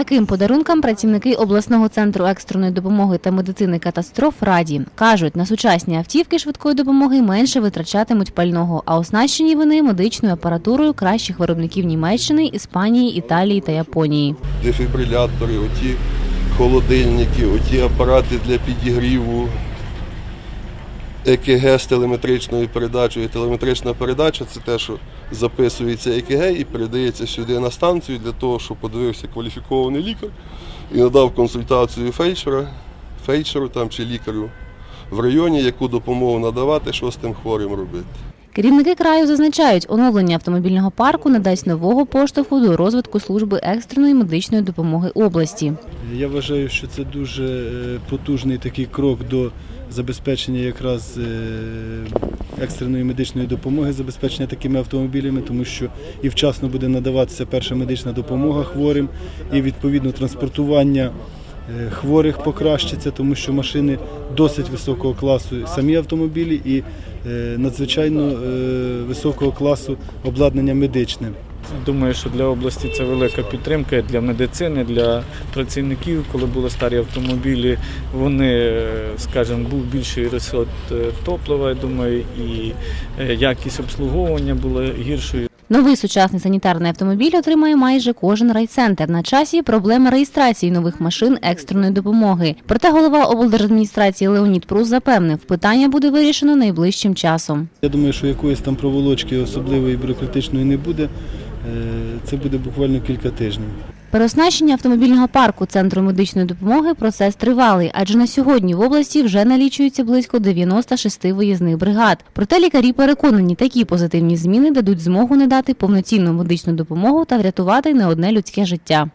Таким подарункам працівники обласного центру екстреної допомоги та медицини катастроф раді кажуть, на сучасні автівки швидкої допомоги менше витрачатимуть пального, а оснащені вони медичною апаратурою кращих виробників Німеччини, Іспанії, Італії та Японії. дефібрилятори, оті холодильники, оті апарати для підігріву, ЕКГ з телеметричною передачею. Телеметрична передача це те, що записується ЕКГ і передається сюди на станцію для того, щоб подивився кваліфікований лікар і надав консультацію фельдшера, фельдшеру там, чи лікарю в районі, яку допомогу надавати, що з тим хворим робити. Керівники краю зазначають, оновлення автомобільного парку надасть нового поштовху до розвитку служби екстреної медичної допомоги області. Я вважаю, що це дуже е, потужний такий крок до забезпечення якраз е, екстреної медичної допомоги, забезпечення такими автомобілями, тому що і вчасно буде надаватися перша медична допомога хворим, і відповідно транспортування хворих покращиться, тому що машини досить високого класу, самі автомобілі і е, надзвичайно е, високого класу обладнання медичне. Думаю, що для області це велика підтримка для медицини, для працівників. Коли були старі автомобілі, вони, е, скажімо, був більший е, топлива, я думаю, і е, якість обслуговування була гіршою. Новий сучасний санітарний автомобіль отримає майже кожен райцентр. На часі проблема реєстрації нових машин екстреної допомоги. Проте голова облдержадміністрації Леонід Прус запевнив, питання буде вирішено найближчим часом. Я думаю, що якоїсь там проволочки особливої бюрократичної не буде. Е, Це буде буквально кілька тижнів. Переоснащення автомобільного парку центру медичної допомоги процес тривалий, адже на сьогодні в області вже налічується близько 96 виїзних бригад. Проте лікарі переконані, такі позитивні зміни дадуть змогу надати повноцінну медичну допомогу та врятувати не одне людське життя.